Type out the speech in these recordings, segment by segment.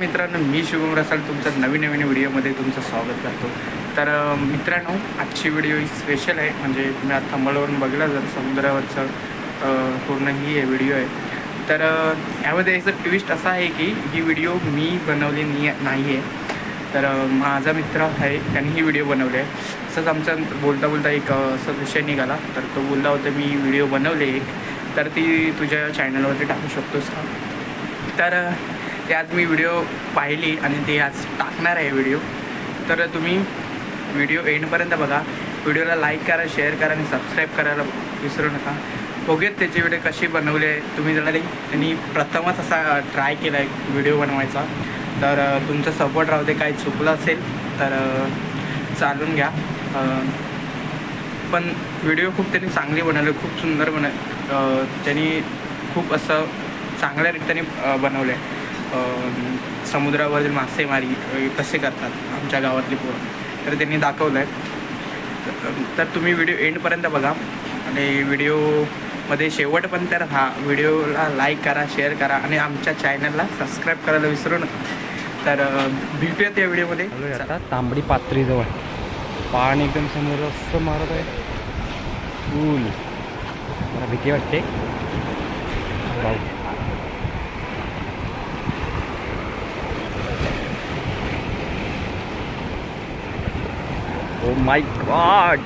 मित्रांनो मी शुभम रसाल तुमचं नवीन नवीन व्हिडिओमध्ये तुमचं स्वागत करतो. तर मित्रांनो आजची व्हिडिओ ही स्पेशल आहे. म्हणजे तुम्ही आता थंबलवरून बघला जर समुद्रावरचं पूर्ण ही आहे व्हिडिओ आहे. तर यामध्ये याचं ट्विस्ट असा आहे की ही व्हिडिओ मी बनवली नी नाही आहे तर माझा मित्र आहे त्यांनी ही व्हिडिओ बनवली आहे. असंच आमचा बोलता बोलता एक अं, असा विषय निघाला. तर तो बोलला होता मी व्हिडिओ बनवले एक. तर ती तुझ्या चॅनलवरती टाकू शकतोस का? तर ते आज मी व्हिडिओ पाहिली आणि ते आज टाकणार आहे व्हिडिओ तर तुम्ही व्हिडिओ एंडपर्यंत बघा. व्हिडिओला लाईक करा शेअर करा आणि सबस्क्राईब करायला विसरू नका. बघूयात त्याचे व्हिडिओ कसे बनवले तुम्ही जरा त्यांनी प्रथमच असा ट्राय केला आहे व्हिडिओ बनवायचा. तर तुमचा सपोर्ट राहू दे. काही चुकलं असेल तर चालून घ्या. पण व्हिडिओ खूप त्यांनी चांगली बनवले. खूप सुंदर बन त्यांनी खूप असं चांगल्या रीतीने बनवलं आहे समुद्रावरील मासेमारी कसे करतात आमच्या गावातली पोरं? तर त्यांनी दाखवलं आहे तर तुम्ही व्हिडिओ एंडपर्यंत बघा. आणि व्हिडिओमध्ये शेवट पण तर हा व्हिडिओला लाईक करा शेअर करा आणि आमच्या चॅनलला सबस्क्राईब करायला विसरू नका. तर भेटूयात या व्हिडिओमध्ये आता तांबडी पात्रीजवळ पाणी एकदम समोर असं मारत आहे. फुल. मला भीती वाटते जाऊ. ओ माय गॉड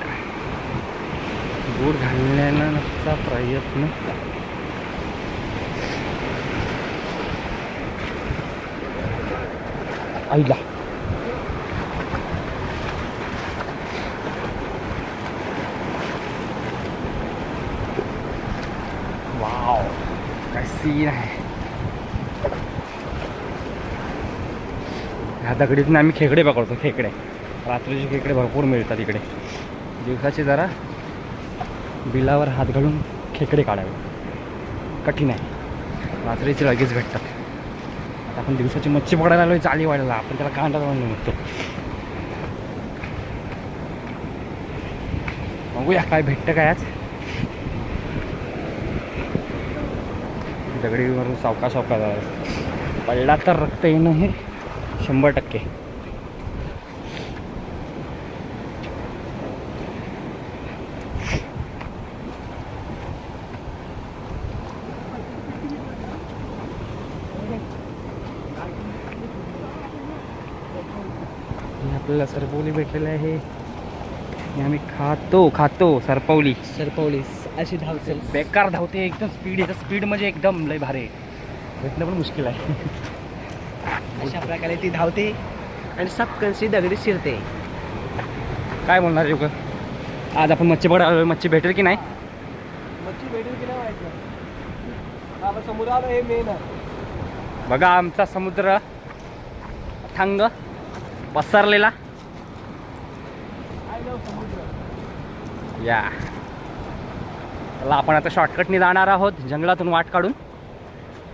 बूट घालण्याचा प्रयत्न. आईला. वाव काय सीन आहे. ह्या दगडीतून आम्ही खेकडे पकडतो खेकडे. रात्रीचे खेकडे भरपूर मिळतात इकडे. दिवसाचे जरा बिलावर हात घालून खेकडे काढावे. कठीण आहे. रात्रीचे लगेच भेटतात. आता आपण दिवसाची मच्छी पकडायला आलो चाली वाढायला. आपण त्याला कांदा म्हणून निघतो. बघूया काय भेटतं काय आज. दगडीवरून सावका सावका झाला पडला तर रक्त येणं हे शंभर टक्के. आपल्याला सरपवली भेटलेलं आहे. हे आम्ही खातो खातो सरपवली. सरपवली अशी धावचल बेकार धावते एकदम स्पीड याचं स्पीड म्हणजे एकदम लय भारी. भेटणं पण मुश्किल आहे. अशा प्रकारे ती धावते आणि सपकनशी दगडी शिरते. काय बोलणार योग आज आपण मच्छी पकड आलोय. मच्छी भेटेल की नाही? मच्छी भेटेल की नाही समुद्राला हे मेन आहे बघा आमचा समुद्र. थंग. पसरलेला. या. चला आपण आता शॉर्टकटने जाणार आहोत. जंगलातून वाट काढून.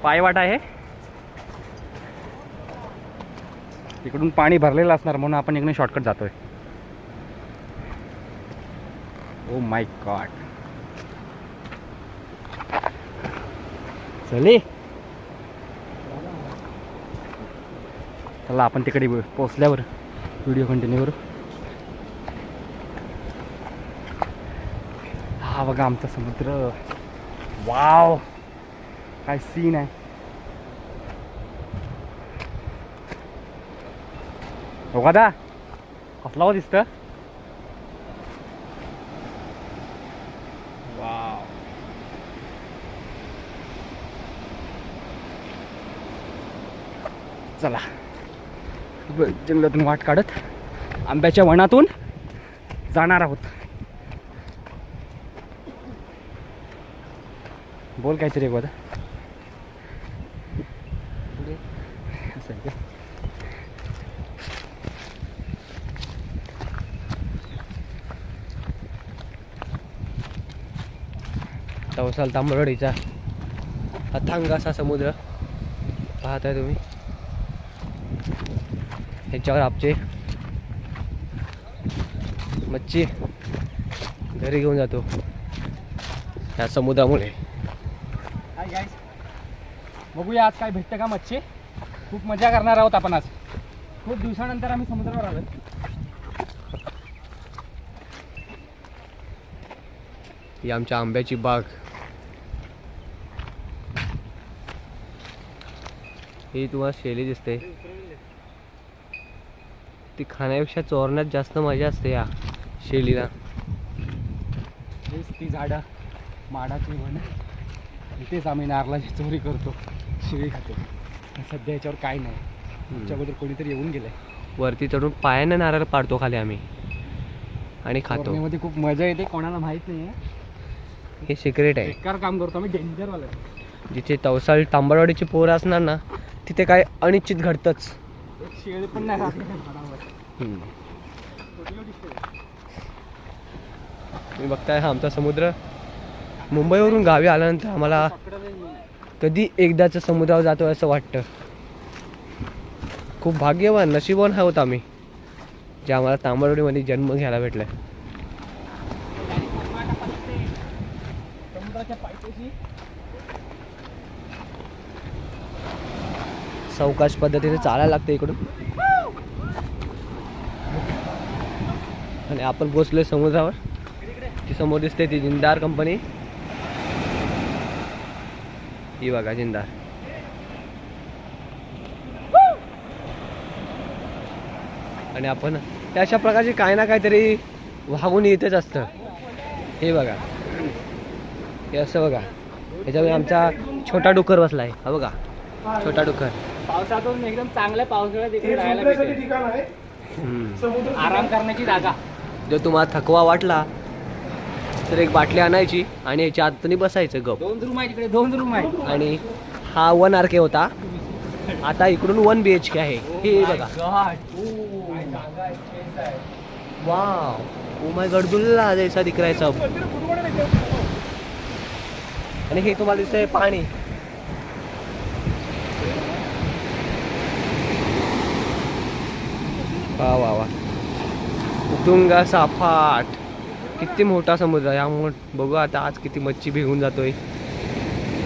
पायवाट आहे. तिकडून पाणी भरलेलं असणार म्हणून आपण इकडे शॉर्टकट जातोय. ओ माय गॉड चले. चला आपण तिकडे पोचल्यावर व्हिडिओ कंटिन्यू करू. हा बघा आमचा समुद्र. वाव काय सीन आहे. बघा दा कसला हो दिसत वाव चला. जंगलातून वाट काढत आंब्याच्या वनातून जाणार आहोत. बोल काहीतरी एक बघा असं आहे का? तवसाल तांबरडीचा अथांग असा समुद्र पाहताय तुम्ही. ह्याच्यावर आमचे मच्छी घरी घेऊन जातो. ह्या समुद्रामुळे. बघूया आज काय भेटतं का मच्छी? खूप मजा करणार आहोत आपण आज. खूप दिवसानंतर आम्ही समुद्रावर आलो ही आमच्या आंब्याची बाग. ही तुम्हाला शेली दिसते. ती खाण्यापेक्षा चोरण्यात जास्त मजा असते या शेलीला. ती झाडं माडाची म्हण इथेच आम्ही नारळाची चोरी करतो शिळी खातो. सध्या याच्यावर काय नाही. आमच्या अगोदर कोणीतरी येऊन गेलंय. वरती चढून पायानं नारळ पाडतो खाली आम्ही. आणि खातो. चोरण्यामध्ये खूप मजा येते कोणाला माहीत नाही हे सिक्रेट आहे. बेकार काम करतो आम्ही डेंजरवालं जिथे तवसाळ तांबडवाडीची पोरं असणार ना तिथे काय अनिश्चित घडतंच. शेळी पण नाही तुम्ही बघताय हा आमचा समुद्र. मुंबईवरून गावी आल्यानंतर आम्हाला कधी एकदाच समुद्रावर जातो असं वाटतं. खूप भाग्यवान नशीबवान आहोत आम्ही जे आम्हाला तांबडवडीमध्ये जन्म घ्यायला भेटलाय. सावकाश पद्धतीने चालायला लागतं इकडून. आणि आपण पोचलोय समुद्रावर. ती समोर दिसते ती जिंदार कंपनी ही बघा जिंदार. आणि आपण त्या अशा प्रकारचे काही ना काहीतरी वागून येतच असतं. हे बघा. हे असं बघा. ह्याच्यामध्ये आमचा छोटा डुकर बसला आहे हा बघा. छोटा डुकर पावसातून एकदम चांगल्या पावसाळ्यात. आराम करण्याची जागा. जर तुम्हाला थकवा वाटला तर एक बाटली आणायची आणि याच्या आतनी बसायचं गप. दोन रूम आहे तिकडे दोन रूम आहे आणि हा वन आर के होता. आता इकडून वन बी एच के आहे. हे बघा. वाव ओ माय गडदुल्ला जैसा दिख रहा है सब. आणि हे तुम्हाला दिसतंय पाणी. वा वा वा. उतुंगा साफाट. किती मोठा समुद्र आहे. यामुळे बघू आता आज किती मच्छी भिगून जातोय.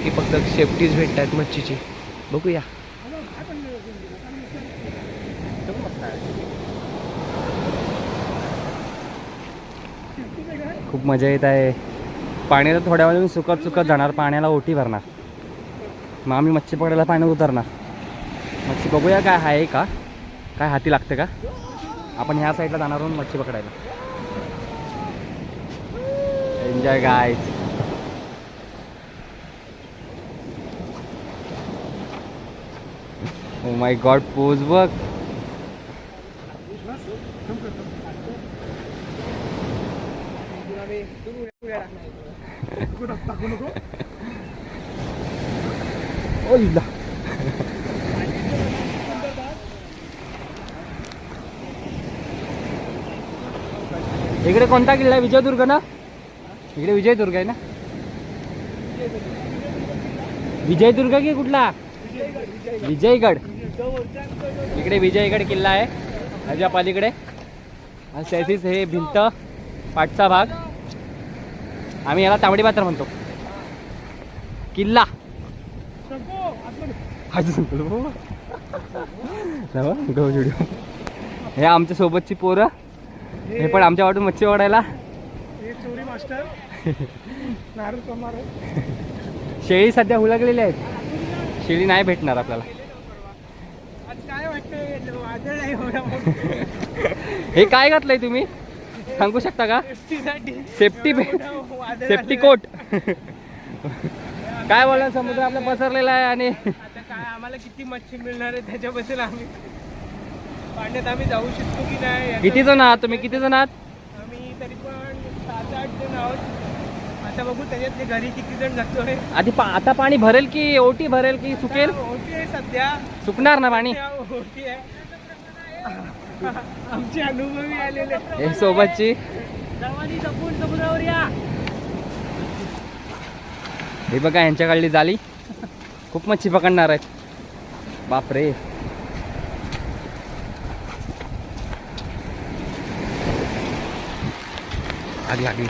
की फक्त शेपटीच भेटत आहेत मच्छीची. बघूया. खूप मजा येत आहे. पाणी तर थोड्या वेळाने सुकत सुकत जाणार. पाण्याला ओटी भरणार. मग आम्ही मच्छी पकडायला पाण्यात उतरणार. मच्छी बघूया काय आहे का? काय हाती लागते का? आपण ह्या साईडला जाणार आहोत मच्छी पकडायला. Enjoy guy oh my God pose बघ ओ इकडे कोणता किल्ला आहे? विजयदुर्ग ना? इकडे विजयदुर्ग आहे ना? विजयदुर्ग की कुठला? विजयगड. इकडे विजयगड किल्ला आहे ह्याच्या पलीकडे. आणि हे भिंत पाठचा भाग. आम्ही याला तांबडी पात्र म्हणतो. किल्ला. हे आमच्या सोबतची पोरं. हे पण आमच्या वाटून मच्छी ओढायला शेळी सध्या हुलकलेल्या आहेत. शेळी नाही भेटणार आपल्याला. हे काय घातलंय तुम्ही? सांगू शकता का? सेफ्टी सेफ्टी कोट काय बोला समुद्र आपला पसरलेला आहे आणि आम्हाला किती मच्छी मिळणार आहे त्याच्याबद्दल आम्ही? पाण्यात आम्ही जाऊ शकतो की नाही किती जण आहात तुम्ही? किती जण आहात? आम्ही तरी पण सात आठ जण आहोत. आता बघू त्याच्यातले घरी किती जण जातोय. आधी पा आता पाणी भरेल की ओटी भरेल की सुकेल? होती आहे सध्या. सुकणार ना पाणी? त्या होती आहे. आमचे अनुभवी आलेले हे सोबतची सर्वांनी जपून समुद्रावर या. हे बघा यांच्याकडली जाली. खूप मच्छी पकडणार आहेत. बापरे आली आली तिसऱ्या लाटेपर्यंत तरी जाऊ की नाही सांगता येत नाही तो वरी दहा मीटर बंदी नाही.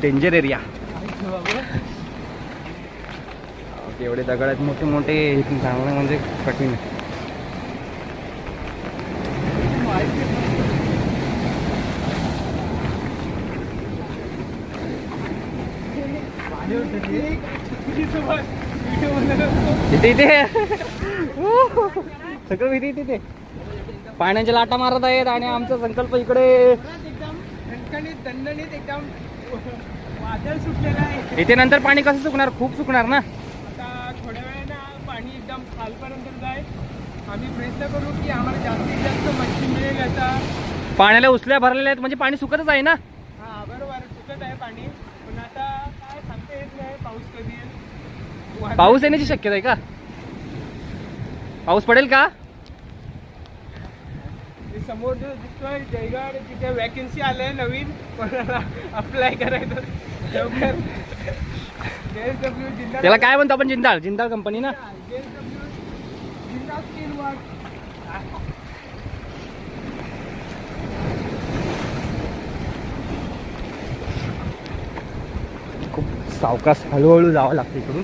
Danger area. एवढे दगड आहेत मोठे मोठे चांगलं म्हणजे कठीण आहे इथे इथे. सगळं इथे इथे. पाण्याच्या लाटा मारत आहेत आणि आमचा संकल्प इकडे. एकदम दणदणीत दणदणीत एकदम वादळ सुटलेलं आहे इथे नंतर पाणी कसं सुकणार? खूप सुकणार ना? आता थोड्या वेळानं पाणी एकदम खालपर्यंत जाईल. आम्ही प्रयत्न करू की आम्हाला जास्तीत जास्त मच्छी मिळेल याचा पाण्याला उचल्या भरलेल्या आहेत म्हणजे पाणी सुकतच आहे ना? हा बरोबर. सुकत आहे पाणी पण आता काय सांगता येत नाही पाऊस कधी येईल वादळ- पाऊस येण्याची शक्यता आहे का? पाऊस पडेल का? समोर जो दिसतोय जयगड तिथे वॅकन्सी आलंय नवीन कोणाला अप्लाय करायचं लवकर. त्याला काय म्हणतो आपण जिंदाळ जिंदाळ कंपनी ना? स्टील वर्क खूप सावकाश हळूहळू जावं लागतं इकडून.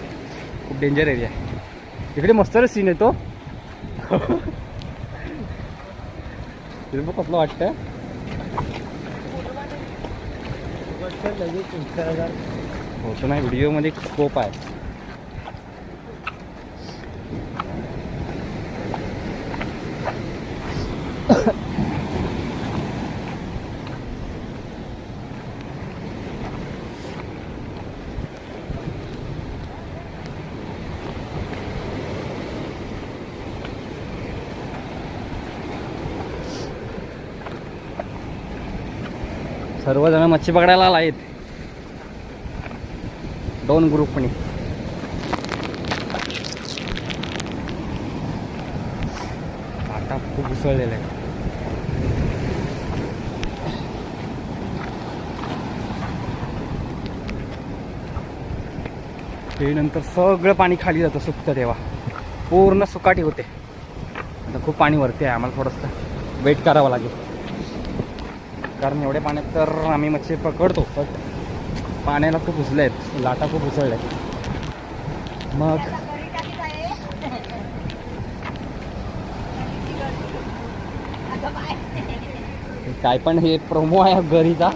खूप डेंजर एरिया आहे. इकडे मस्त सीन येतो. बघ कसलं वाटतं होतो नाही व्हिडिओमध्ये स्कोप आहे. सर्वजण मच्छी पकडायला आला आहेत. दोन ग्रुपने आता खूप उसळलेलं आहे. ते नंतर सगळं पाणी खाली जातं सुकतं तेव्हा. पूर्ण सुकाटी होते. आता खूप पाणी वरती आहे. आम्हाला थोडंसं वेट करावं लागेल. कारण एवढ्या पाण्यात तर आम्ही मच्छी पकडतो पण पाण्याला खूप उचले आहेत लाटा खूप उसळल्या आहेत मग काय पण हे प्रोमो आहे घरीचा.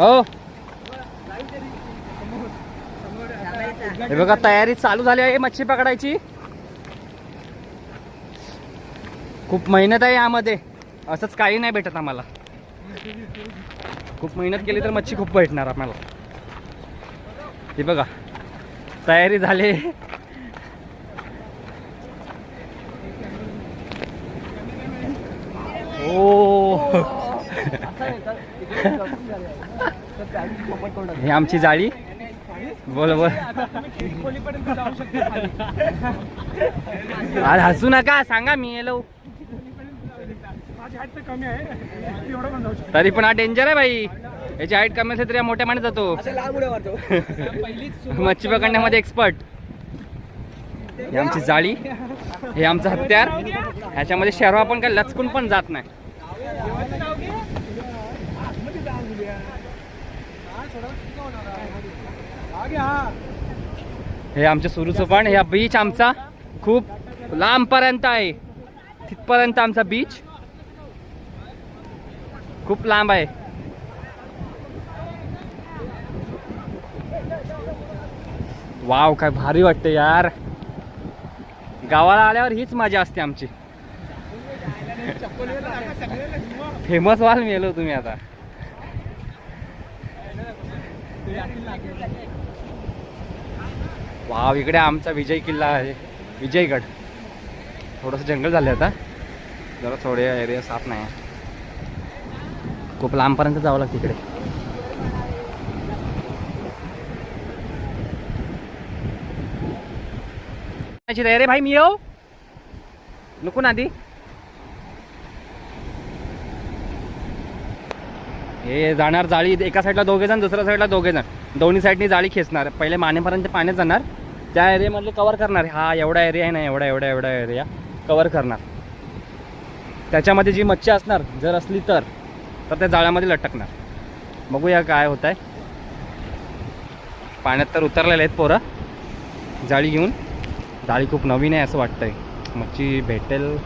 हो. हे बघा तयारी चालू झाली आहे मच्छी पकडायची. खूप मेहनत आहे यामध्ये. असंच काही नाही भेटत आम्हाला. खूप मेहनत केली तर मच्छी खूप भेटणार आम्हाला. हे बघा तयारी झाली. ओ. ही आमची जाळी. बोल बोल. आज हसू नका सांगा मी येलो. तर पण हा डेंजर आहे भाई याची हाईट कमी असेल तरी मोठ्या पाण्यात जातो मच्छी पकडण्यामध्ये एक्सपर्ट ही आमची जाळी. हे आमचं हत्यार. ह्याच्यामध्ये शेरवा पण काय लचकून पण जात नाही देवाचं नाव घे आतमध्ये जा मुलीया. हा, थोडं तिथं होणार आहे. हे आमच्या सुरूचं पण ह्या बीच आमचा. खूप लांबपर्यंत आहे. तिथपर्यंत आमचा बीच खूप लांब आहे. वाव काय भारी वाटते यार. गावाला आल्यावर हीच मजा असते आमची. फेमस व्हाल मेलो तुम्ही आता. वाव इकडे आमचा विजय किल्ला आहे. विजयगड. थोडंसं जंगल झालं आता. जरा थोडे एरिया साफ नाही खूप लांबपर्यंत जावं लागतं तिकडे अरे भाई मी येऊ? नको ना आधी हे जाणार जाळी एका साईडला दोघे जण दुसऱ्या साईडला दोघे जण दोन्ही साईडनी जाळी खेचणार. पहिले मानेपर्यंत पाण्यात जाणार. त्या एरियामधले कवर करणार हा एवढा एरिया आहे ना एवढा एवढा एवढा एरिया कवर करणार. त्याच्यामध्ये जी मच्छी असणार जर असली तर तर त्या जाळ्यामध्ये लटकणार. बघूया काय होत आहे पाण्यात तर उतरलेले आहेत पोरं. जाळी घेऊन. जाळी खूप नवीन आहे असं वाटतंय. मच्छी भेटेल.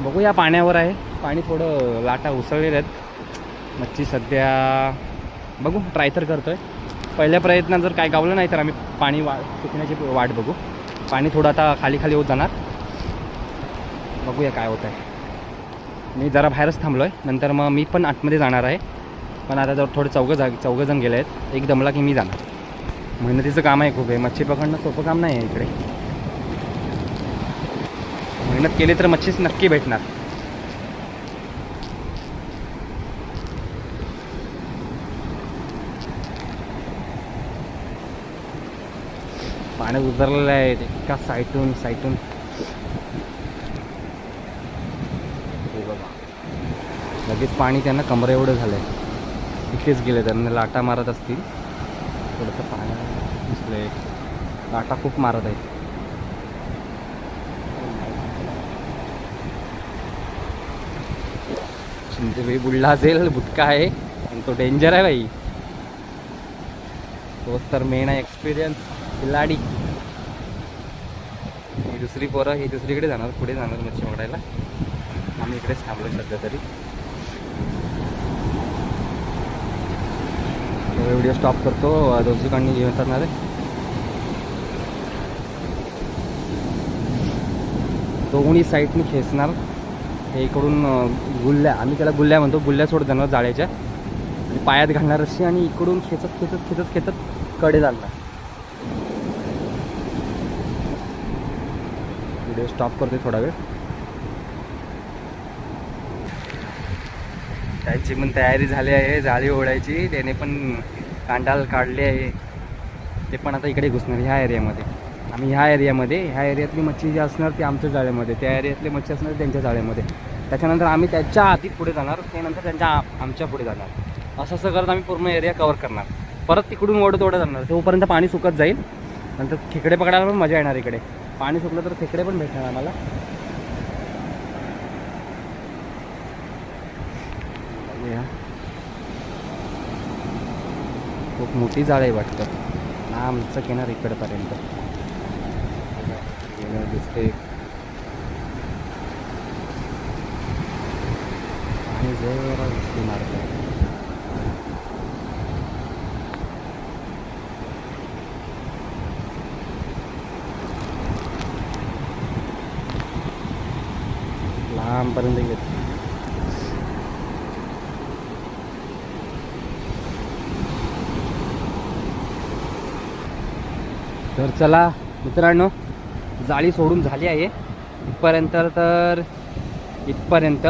बघूया पाण्यावर आहे. पाणी थोडं लाटा उसळलेले आहेत. मच्छी सध्या बघू ट्राय तर करतोय. पहिल्या प्रयत्नात जर काय गावलं नाही तर आम्ही पाणी वा सुकण्याची वाट बघू. पाणी थोडं आता खाली खाली होत जाणार. बघूया काय होत आहे मी जरा बाहेरच थांबलो आहे नंतर मग मी पण आतमध्ये जाणार आहे. पण आता जर थोडे चौघं जा चौघं जण गेले आहेत एक दमला की मी जाणार. मेहनतीचं काम आहे खूप आहे मच्छी पकडणं सोपं काम नाही आहे इकडे. मेहनत केली तर मच्छीच नक्की भेटणार. पाण्यात उतरलेलं आहे एका साईटून साईटून. हे लगेच पाणी त्यांना कमरे एवढं झालं. आहे इथेच गेले त्यांना लाटा मारत असतील. थोडंसं पाण्यात दिसलंय. लाटा खूप मारत आहेत. भाई बुडला असेल बुटका आहे. आणि तो डेंजर आहे बाई. तोच तर मेन आहे. एक्सपिरियन्स लाडी ही दुसरी पोरं ही दुसरीकडे जाणार पुढे जाणार मच्छी पकडायला आम्ही इकडेच थांबलो सध्या तरी. व्हिडिओ स्टॉप करतो दोघीकडनी घेऊन करणार आहे. दोन्ही साईडनी खेचणार. हे इकडून गुल्ल्या आम्ही त्याला गुल्ल्या म्हणतो गुल्ल्या सोडत जाणार जाळ्याच्या. पायात घालणार अशी आणि इकडून खेचत खेचत खेचत खेचत कडे जाणार. व्हिडिओ स्टॉप करते थोडा वेळ. त्याची पण तयारी झाली आहे जाळी ओढायची त्याने पण कांडाल काढले आहे. ते पण आता इकडे घुसणार ह्या एरियामध्ये आम्ही ह्या एरियामध्ये ह्या एरियातली मच्छी जी असणार ती आमच्या जाळ्यामध्ये त्या एरियातली मच्छी असणार त्यांच्या जाळ्यामध्ये. त्याच्यानंतर आम्ही त्याच्या आधी पुढे जाणार त्यानंतर त्यांच्या आमच्या पुढे जाणार. असं असं करत आम्ही पूर्ण एरिया कवर करणार. परत तिकडून ओढत ओढत जाणार. तोपर्यंत पाणी सुकत जाईल. नंतर खेकडे पकडायला पण मजा येणार इकडे. पाणी सुकलं तर खेकडे पण भेटणार आम्हाला. खूप मोठी जाळ आहे वाटतं. आमचं किनार इकडपर्यंत. गेलं दिसते आणि जरा दिसते मारतं लांबपर्यंत घेत तर चला मित्रांनो जाळी सोडून झाली आहे. इथपर्यंत तर इथपर्यंत.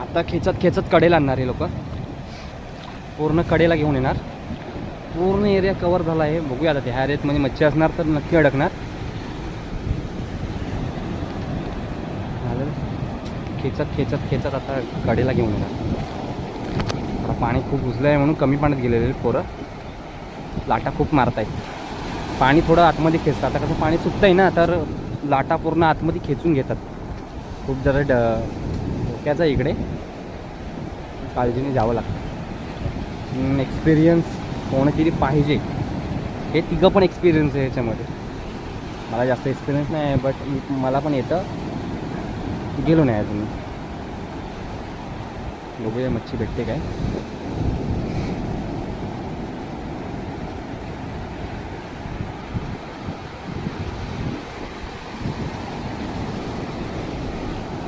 आता खेचत खेचत कडेला आणणार आहे लोक. पूर्ण कडेला घेऊन येणार. पूर्ण एरिया कवर झाला आहे. बघूया आता त्या एरियात म्हणजे मच्छी असणार तर नक्की अडकणार झालं खेचत खेचत खेचत आता कडेला घेऊन येणार. आता पाणी खूप उजलं आहे म्हणून कमी पाण्यात गेलेले पोरं. लाटा खूप मारत आहेत पाणी थोडं आतमध्ये खेचतं आता कसं पाणी सुटतं आहे ना तर लाटा पूर्ण आतमध्ये खेचून घेतात. खूप जरा ड धोक्याचं आहे इकडे. काळजीने जावं लागतं. एक्सपिरियन्स कोणतरी पाहिजे. हे तिघं पण एक्सपिरियन्स आहे याच्यामध्ये मला जास्त एक्सपिरियन्स नाही आहे बट मला पण येतं. गेलो नाही अजून. बघूया मच्छी भेटते काय.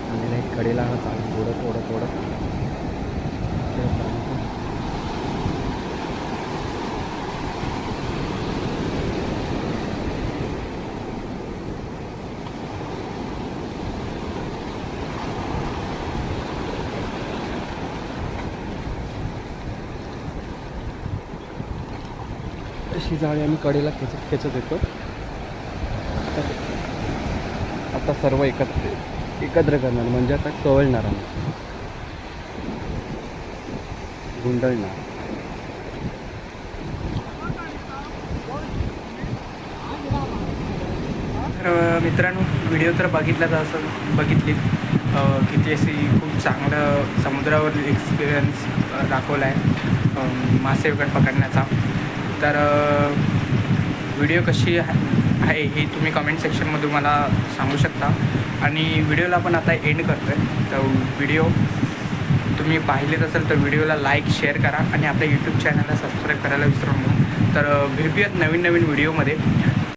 कडेला हा कडेला चालू थोडं थोडं थोडं. अशी जाळी आम्ही कडेला खेचत खेचत येतो. आता- आता सर्व एकत्र एकत्र करणार म्हणजे आता कवळणार आम्ही. गुंडळणार. तर मित्रांनो व्हिडिओ तर बघितलाच असं बघितली. किती अशी खूप चांगलं समुद्रावर एक्सपिरियन्स दाखवला आहे मासे पकडण्याचा. तर व्हिडिओ कशी आहे हे तुम्ही कमेंट सेक्शनमधून मला सांगू शकता. आणि व्हिडिओला पण आता एंड करतो आहे तर व्हिडिओ तुम्ही पाहिलेत असेल तर व्हिडिओला लाईक शेअर करा. आणि आपल्या यूट्यूब चॅनलला सबस्क्राईब करायला विसरू नका. तर भेटूयात नवीन नवीन व्हिडिओमध्ये